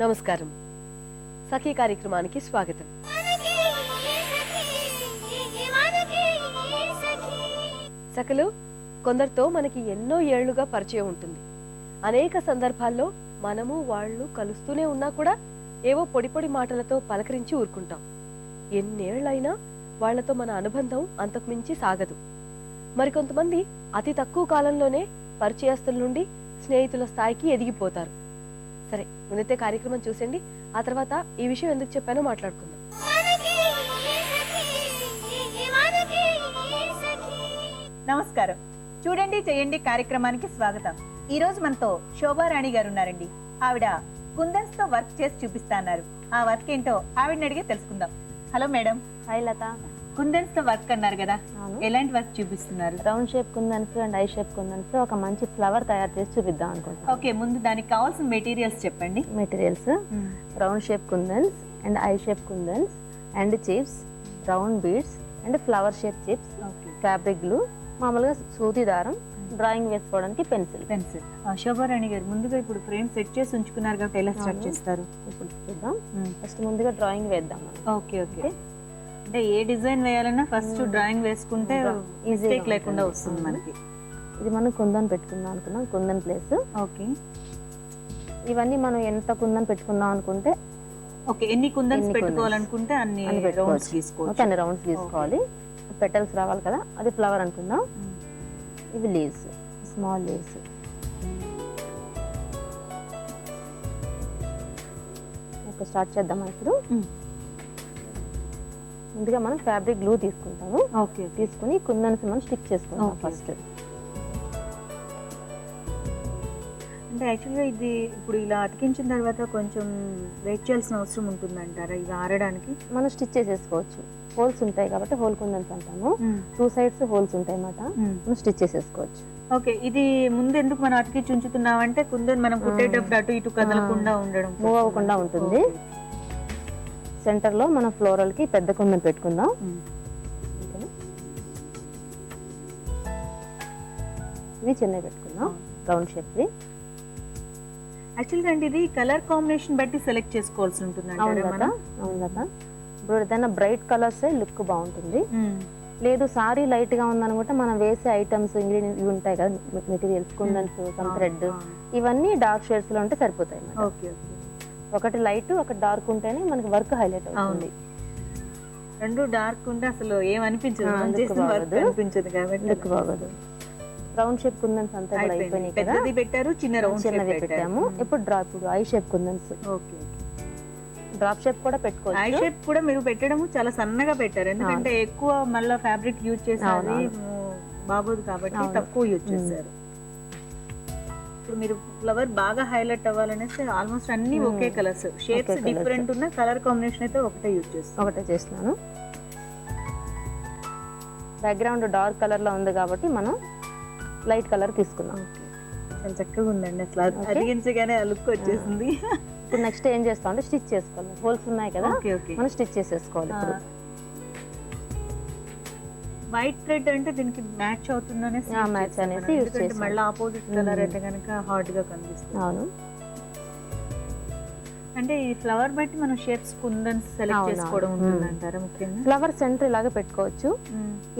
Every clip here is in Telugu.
నమస్కారం. సఖీ కార్యక్రమానికి స్వాగతం. సఖలు కొందరితో మనకి ఎన్నో ఏళ్ళుగా పరిచయం ఉంటుంది. అనేక సందర్భాల్లో మనము వాళ్ళు కలుస్తూనే ఉన్నా కూడా ఏవో పొడి పొడి మాటలతో పలకరించి ఊరుకుంటాం. ఎన్నేళ్ళైనా వాళ్ళతో మన అనుబంధం అంతకు మించి సాగదు. మరికొంతమంది అతి తక్కువ కాలంలోనే పరిచయస్తుల నుండి స్నేహితుల స్థాయికి ఎదిగిపోతారు. సరే ముందైతే కార్యక్రమం చూసండి ఆ తర్వాత ఈ విషయం ఎందుకు చెప్పానో మాట్లాడుకుందాం. నమస్కారం. చూడండి చేయండి కార్యక్రమానికి స్వాగతం. ఈ రోజు మనతో శోభారాణి గారు ఉన్నారండి. ఆవిడ కుందన్స్తో వర్క్ చేసి చూపిస్తాన్నారు ఆ వర్క్ ఏంటో ఆవిడని అడిగి తెలుసుకుందాం. Hello madam. హాయ్ లత. కుందన్స్తో వర్క్ అన్నారు కదా. ఎలాంటి వర్క్ చూపిస్తున్నారు? Round shape kundans and I shape kundans ఒక మంచి ఫ్లవర్ తయారు చేసి చూపిద్దాం అనుకుంటున్నాం. ఓకే ముందు దానికి కావాల్సిన మెటీరియల్స్ చెప్పండి. Materials. Round shape kundans and I shape kundans and chips round beads and flower shape chips okay. Fabric glue మామూలుగా సూది దారం డ్రాయింగ్ వేసుకోవడానికి పెన్సిల్. పెన్సిల్. శోభారాణి గారు ముందుగా ఇప్పుడు ఫ్రేమ్ సెట్ చేసి ఉంచుకున్నారు కాబట్టి ఎలా స్టార్ట్. చేస్తారు? ఇప్పుడు చూద్దాం. ఫస్ట్ ముందుగా డ్రాయింగ్ వేద్దాం ఓకే. ఓకే? అంటే ఏ డిజైన్ వేయాలన్నా ఫస్ట్ Hmm. డ్రాయింగ్ వేసుకుంటే Easy మిస్టేక్గా లేకుండా. వస్తుంది. మనకి. ఇది మనం కుందన్ పెట్టుకుందాం అనుకున్నాం కుందన్ ప్లేస్ ఓకే ఇవన్నీ మనం ఎంత కుందన్ పెట్టుకుందాం అనుకుంటే ఓకే ఎన్ని కుందన్స్ పెట్టుకోవాలనుకుంటే అన్ని. రౌండ్స్ తీసుకోవచ్చు. అన్ని రౌండ్స్ తీసుకోవాలి. పెటల్స్ రావాలి కదా అది ఫ్లవర్ అనుకుందాం. ఇవి leaves small leaves okay start చేద్దాం ఇప్పుడు. ముందుగా మనం ఫ్యాబ్రిక్ గ్లూ తీసుకుంటాము. ఓకే తీసుకుని కుందన్స్ మనం స్టిక్ చేసుకుంటాం. ఫస్ట్ అంటే యాక్చువల్గా ఇది ఇప్పుడు ఇలా అతికించిన తర్వాత కొంచెం వెయిట్ చేయాల్సిన అవసరం ఉంటుందంటారా? ఇది ఆరడానికి? మనం స్టిచ్ చేసేసుకోవచ్చు. హోల్స్ ఉంటాయి కాబట్టి హోల్ కుందన్స్ అంటాము. టూ సైడ్స్ హోల్స్ ఉంటాయి అన్నమాట. మనం స్టిచ్ చేసేసుకోవచ్చు. ఓకే ఇది ముందు ఎందుకు మనం అతికించి ఉంచుతున్నామంటే కుందన్ మనం కుట్టేటప్పుడు అటు ఇటు కదలకుండా ఉండడం మూవ్ అవ్వకుండా ఉంటుంది. సెంటర్లో మన ఫ్లోరల్కి పెద్ద కుందన్ పెట్టుకుందాం? ఇవి చిన్నవి పెట్టుకుందాం. రౌండ్ షేప్ వి యాక్చువల్గా అండి ఇది కలర్ కాంబినేషన్ బట్టి సెలెక్ట్ చేసుకోవాల్సి ఉంటుంది అవును కదా మనం? అవును కదా. ఇప్పుడు ఏదైనా బ్రైట్ కలర్స్ లుక్ బాగుంటుంది. లేదు సారీ లైట్గా ఉందనుకుంటే మనం వేసే ఐటమ్స్ ఇంగ్రీడియంట్స్ ఇవి ఉంటాయి కదా మెటీరియల్స్ కుందన్స్ సమ్ థ్రెడ్ ఇవన్నీ డార్క్ షేడ్స్లో ఉంటే సరిపోతాయి ఓకే ఓకే. ఒకటి లైట్ ఒకటి డార్క్ ఉంటేనే మనకి వర్క్ హైలైట్ అవుతుంది. రెండు డార్క్ ఉంటే అసలు ఏం అనిపించదు. కాబట్టి. లుక్ బాగోదు. రౌండ్ షేప్ కుందన్స్ అంతా కూడా అయిపోయినాయి కదా. పెట్టారు చిన్న రౌండ్ చిన్నవి పెట్టాము. ఇప్పుడు డ్రాప్ ఇప్పుడు I shape kundans. Okay drop shape కూడా ఐ పెట్టుకోవచ్చు షేప్ కూడా మీరు పెట్టడము చాలా సన్నగా పెట్టారు. ఎందుకంటే ఎక్కువ మళ్ళీ ఫ్యాబ్రిక్ యూజ్. మ్, బాగోదు కాబట్టి. తక్కువ యూజ్. చేశారు. ఇప్పుడు మీరు ఫ్లవర్ బాగా హైలైట్ అవ్వాలనేసి ఆల్మోస్ట్ అన్ని మ్. ఒకే కలర్స్ షేప్స్. డిఫరెంట్ ఉన్న కలర్ కాంబినేషన్ అయితే ఒకటే యూజ్ చేస్తాం ఒకటే చేస్తున్నాను. బ్యాక్గ్రౌండ్ డార్క్ కలర్లో ఉంది కాబట్టి మనం లైట్ కలర్ తీసుకున్నాం చాలా చక్కగా ఉందండి అసలు. ఆ లుక్ వచ్చేసింది. ఇప్పుడు నెక్స్ట్ ఏం చేస్తాం అంటే స్టిచ్ చేసుకోవాలి. హోల్స్ ఉన్నాయి కదా. మనం స్టిచ్ చేసేసుకోవాలి ఇప్పుడు. వైట్ థ్రెడ్ అంటే దీనికి మ్యాచ్ అవుతుందనే match అనేసి use చేసాం. మళ్ళీ ఆపోజిట్ కలర్. అయితే కనుక హార్డ్గా కనిపిస్తుంది. అవును. అంటే ఈ ఫ్లవర్ బట్టి మనం షేప్స్ కుందన్స్ సెలెక్ట్ చేసుకోవడం. ఉంటుంది. అంటారా ముఖ్యంగా? ఫ్లవర్ సెంటర్ ఇలాగే పెట్టుకోవచ్చు.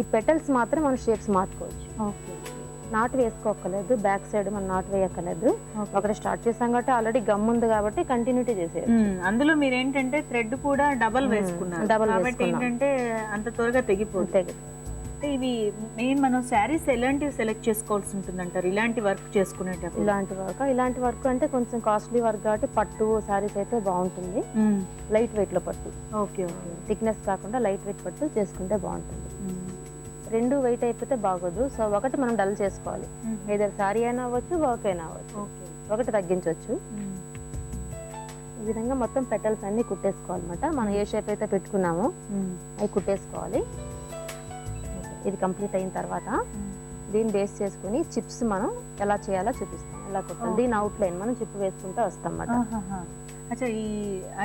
ఈ పెటల్స్ మాత్రం మనం షేప్స్ మార్చుకోవచ్చు. ఓకే. నాట్ వేసుకోకలేదు బ్యాక్ సైడ్ మనం నాట్ వేయక్కర్లేదు. ఒకటి స్టార్ట్ చేసాం కాబట్టి ఆల్రెడీ గమ్ ఉంది కాబట్టి కంటిన్యూటీ చేసేయచ్చు. అందులో మీరు ఏంటంటే థ్రెడ్ కూడా డబల్. వేసుకున్నారు. Double కాబట్టి. ఏంటంటే అంత త్వరగా తెగిపోతుంది కదా. అంటే ఇవి మెయిన్ మనం శారీస్ ఎలాంటివి సెలెక్ట్ చేసుకోవాల్సి ఉంటుంది అంటారు ఇలాంటి వర్క్ చేసుకునేటప్పుడు? ఇలాంటి వర్క్ ఇలాంటి వర్క్ అంటే కొంచెం కాస్ట్లీ వర్క్ కాబట్టి పట్టు శారీస్ అయితే బాగుంటుంది. లైట్ వెయిట్లో పట్టు. Okay okay. థిక్నెస్ కాకుండా లైట్ వెయిట్ పట్టు చేసుకుంటే బాగుంటుంది. రెండు వెయిట్ అయిపోతే బాగోదు. సో ఒకటి మనం డల్ చేసుకోవాలి. ఏదైనా శారీ అయినా అవ్వచ్చు వర్క్ అయినా అవ్వచ్చు. ఒకటి తగ్గించవచ్చు. ఈ విధంగా మొత్తం పెటల్స్ అన్ని కుట్టేసుకోవాలన్నమాట. మనం ఏ షేప్ అయితే పెట్టుకున్నామో. అవి కుట్టేసుకోవాలి. ఇది కంప్లీట్ అయిన తర్వాత. దీన్ని బేస్ చేసుకుని చిప్స్ మనం ఎలా చేయాలో చూపిస్తాం. ఎలా కుట్టాలి. దీని అవుట్ లైన్ మనం చిప్ వేసుకుంటూ వస్తాం అన్నమాట ఆహాహా. అచ్చా ఈ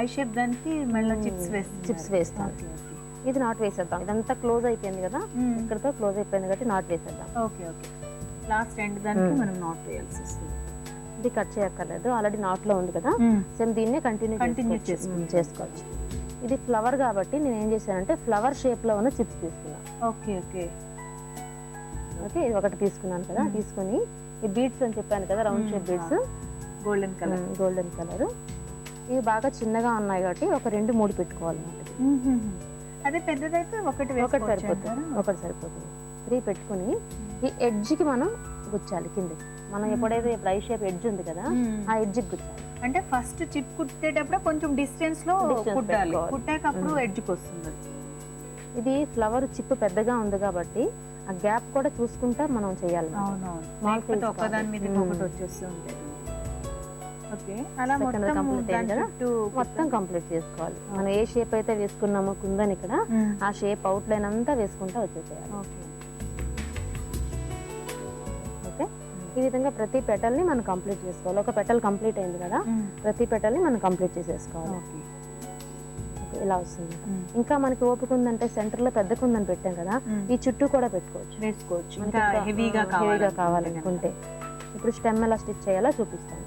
ఐ షేప్ దానికి మళ్ళీ చిప్స్ చిప్స్ వేస్తాం. ఇది నాట్ వేసేద్దాం. ఇదంతా క్లోజ్ అయిపోయింది కదా. ఇక్కడతో క్లోజ్ అయిపోయింది కాబట్టి నాట్ వేసేద్దాం. Okay okay. లాస్ట్ ఎండ్ దానికి. మనం నాట్ వేయాల్సి వస్తుంది. ఇది కట్ చేయక్కర్లేదు. ఆల్రెడీ నాట్లో ఉంది కదా? సేమ్ దీన్నే కంటిన్యూ చేసుకోవచ్చు. చేసుకోవచ్చు. ఇది ఫ్లవర్ కాబట్టి నేను ఏం చేశానంటే ఫ్లవర్ షేప్లో ఉన్న చిప్స్ తీసుకున్నాను ఓకే ఓకే. ఓకే ఇది ఒకటి తీసుకున్నాను కదా. తీసుకొని ఈ బీడ్స్ అని చెప్పాను కదా round. Shape beads golden colour golden colour ఇవి బాగా చిన్నగా ఉన్నాయి కాబట్టి ఒక రెండు మూడు పెట్టుకోవాలన్నమాట అదే పెద్దదైతే ఒకటి ఒకటి సరిపోతుంది? ఒకటి సరిపోతుంది. త్రీ పెట్టుకొని ఈ edge కి మనం గుచ్చాలి కిందకి. మనం ఎప్పుడైతే ఇప్పుడు ఐ షేప్ ఎడ్జ్ ఉంది కదా. ఆ edge కి గుచ్చాలి. అంటే ఫస్ట్ చిప్ కుట్టేటప్పుడు కొంచెం డిస్టెన్స్లో కుట్టాలి. కుట్టాక అప్పుడు. ఎడ్జ్కి వస్తుంది అది. ఇది ఫ్లవర్ చిప్ పెద్దగా ఉంది కాబట్టి ఆ గ్యాప్ కూడా చూసుకుంటా మనం చేయాలి మీద. ఒకటి. వచ్చేస్తూ ఉంటాయి ఓకే అలా Second మొత్తం కంప్లీట్ చేసుకోవాలి మనం ఏ షేప్ అయితే వేసుకున్నామో కుందని ఇక్కడ మ్మ్. ఆ షేప్ అవుట్ లైన్ అంతా వేసుకుంటా వచ్చేసేయాలి ఓకే ఈ విధంగా ప్రతి పెటల్ని మనం కంప్లీట్ చేసుకోవాలి. ఒక పెటల్ కంప్లీట్ అయింది కదా. ప్రతి పెటల్ని మనం కంప్లీట్ చేసేసుకోవాలి. ఇలా వస్తుంది. ఇంకా మనకి ఓపిక ఉందంటే సెంటర్లో పెద్ద కుందని పెట్టాం కదా. ఈ చుట్టూ కూడా పెట్టుకోవచ్చు. వేసుకోవచ్చు. హెవీగా కావాలనుకుంటే ఇప్పుడు స్టెమ్ ఎలా స్టిచ్ చేయాలో చూపిస్తాను.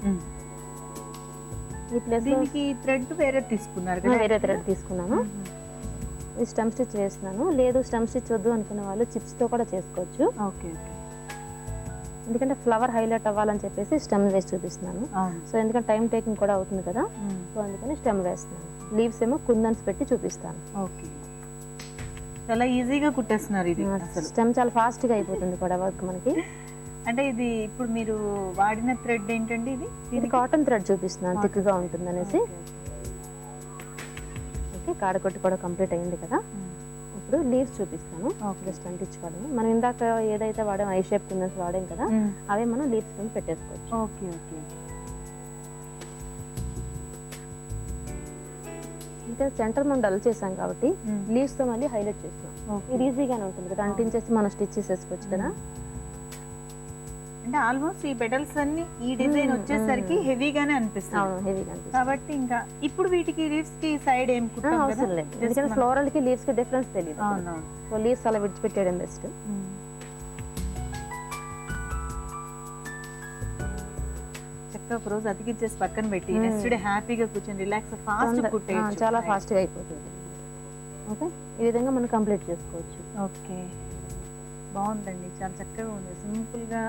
ఈ ప్లేస్ దీనికి థ్రెడ్ వేరే తీసుకున్నారు కదా? వేరే థ్రెడ్ తీసుకున్నాను. ఈ స్టెమ్ స్టిచ్ వేస్తున్నాను లేదు స్టెమ్ స్టిచ్ వద్దు అనుకునే వాళ్ళు చిప్స్తో కూడా చేసుకోవచ్చు. Okay okay. ఎందుకంటే ఫ్లవర్ హైలైట్ అవ్వాలని చెప్పేసి స్టెమ్ వేసి చూపిస్తున్నాను. సో ఎందుకంటే టైం టేకింగ్ కూడా అవుతుంది కదా. సో అందుకని స్టెమ్ వేస్తున్నాను. లీవ్స్ ఏమో కుందన్స్ పెట్టి చూపిస్తాను. ఓకే. చాలా ఈజీగా కుట్టేస్తున్నారు ఇది స్టెమ్ చాలా ఫాస్ట్గా అయిపోతుంది కూడా వర్క్ మనకి. అంటే ఇది ఇప్పుడు మీరు వాడిన థ్రెడ్ ఏంటండి ఇది? ఇది కాటన్ థ్రెడ్ చూపిస్తున్నాను Cotton. థిక్గా ఉంటుంది అనేసి ఓకే కాడకొట్టి కూడా కంప్లీట్ అయింది కదా. ఇప్పుడు లీవ్స్ చూపిస్తాను. జస్ట్ అంటించుకోవడం మనం ఇందాక ఏదైతే వాడాం ఐ షేప్ కుందన్స్ వాడాం కదా అవే మనం లీవ్స్ కింద పెట్టేసుకోవచ్చు. Okay okay. ఇంకా సెంటర్ మనం డల్ చేసాం కాబట్టి లీవ్స్తో మళ్ళీ హైలైట్ చేస్తున్నాం. ఇది ఈజీగానే ఉంటుంది కదా అంటించేసి మనం స్టిచ్ చేసేసుకోవచ్చు కదా. అంటే ఆల్మోస్ట్ ఈ పెటల్స్ అన్ని ఈ డిజైన్ వచ్చేసరికి. హెవీగానే అనిపిస్తుంది. హెవీగా కాబట్టి ఇంకా ఇప్పుడు వీటికి లీవ్స్కి సైడ్ ఏం అవసరం లేదు. ఎందుకంటే ఫ్లోరల్కి లీవ్స్కి డిఫరెన్స్ తెలియదు సో లీవ్స్ అలా విడిచిపెట్టేయడం బెస్ట్ చక్కగా ఒక రోజు అతికిచ్చేసి పక్కన పెట్టి. నెక్స్ట్ డే హ్యాపీగా కూర్చొని రిలాక్స్ ఫాస్ట్ కుట్టేయచ్చు. చాలా ఫాస్ట్గా అయిపోతుంది. ఓకే ఈ విధంగా మనం కంప్లీట్ చేసుకోవచ్చు. ఓకే బాగుందండి. చాలా చక్కగా ఉంది. సింపుల్గా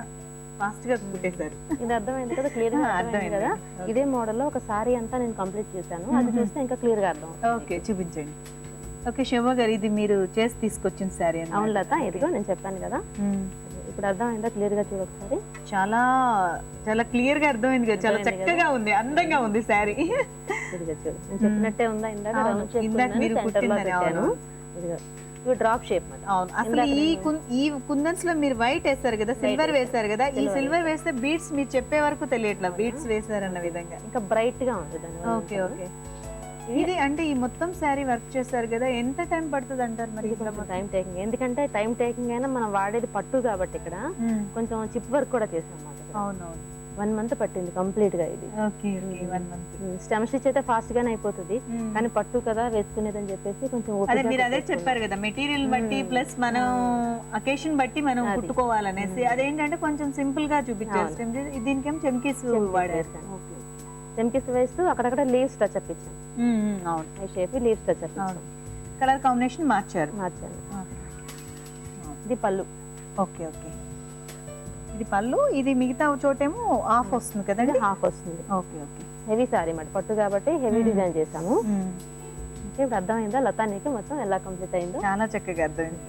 ఫాస్ట్గా కుట్టేశారు. ఇది అర్థమైంది కదా? క్లియర్గా అర్థమైంది కదా. ఇదే మోడల్లో ఒక సారీ అంతా నేను కంప్లీట్ చేశాను. అది. చూస్తే ఇంకా క్లియర్గా అర్థం. ఓకే చూపించండి. ఓకే శివ గారు ఇది మీరు చేసి తీసుకొచ్చిన శారీ అవును లత ఇదిగో నేను చెప్పాను కదా. ఇప్పుడు అర్థమైందా? క్లియర్గా చూడు ఒకసారి. చాలా చాలా క్లియర్గా అర్థమైంది కదా? చాలా చక్కగా ఉంది అందంగా ఉంది నేను చెప్పినట్టే ఉందా? ఇందాక ఇందాక మీరు కుట్టిందని, పెట్టాను. అవును. ఇవి డ్రాప్ షేప్ అవును. అసలు ఈ ఈ కుందన్స్లో మీరు వైట్ వేస్తారు కదా సిల్వర్ వేసాను. వేశారు కదా ఈ సిల్వర్ వేస్తే బీడ్స్ మీరు చెప్పే వరకు తెలియట్లా బీడ్స్ వేశారన్న విధంగా. ఇంకా బ్రైట్గా ఉంది దాని. Okay okay. ఇది అంటే ఈ మొత్తం శారీ వర్క్ చేస్తారు కదా ఎంత టైం పడుతుంది అంటారు మరి టైం టేకింగ్ ఎందుకంటే టైం టేకింగ్ అయినా మనం వాడేది పట్టు కాబట్టి ఇక్కడ. కొంచెం చిప్ వర్క్ కూడా చేసాం అన్నమాట అవునవును. వన్ మంత్ పట్టింది కంప్లీట్గా ఇది స్టెమ్ స్టిచ్ అయితే ఫాస్ట్ గానే అయిపోతుంది కానీ పట్టు కదా వేసుకునేది అని చెప్పేసి కొంచెం మీరు అదే. చెప్పారు కదా మెటీరియల్ బట్టి. ప్లస్ మనం అకేషన్ బట్టి మనం. కుట్టుకోవాలనేసి. అదేంటంటే కొంచెం సింపుల్గా చూపించారు దీనికేం వాడారు? వేసాను. చెంకిస్ వేస్తూ అక్కడక్కడ లీవ్స్ టచ్ అప్ ఇచ్చాం మ్మ్, మ్మ్, అవును. I shape leaves touch up colour combination మార్చారు. మార్చాను. ఓకే. ఇది పళ్ళు. Okay okay. ఇది పళ్ళు ఇది మిగతా చోటేమో ఆఫ్ వస్తుంది ఇది కదండి హాఫ్ వస్తుంది. Okay okay. హెవీ సారీ మాట పట్టు కాబట్టి హెవీ. డిజైన్ చేసాము ఇప్పుడు అర్థమైందా? లతా నీకు మొత్తం ఎలా కంప్లీట్ అయిందో? చాలా చక్కగా అర్థమైంది.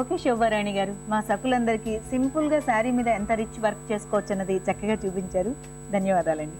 ఓకే శోభారాణి గారు మా సకులందరికీ సింపుల్గా శారీ మీద ఎంత రిచ్ వర్క్ చేసుకోవచ్చు అన్నది చక్కగా చూపించారు. ధన్యవాదాలండి.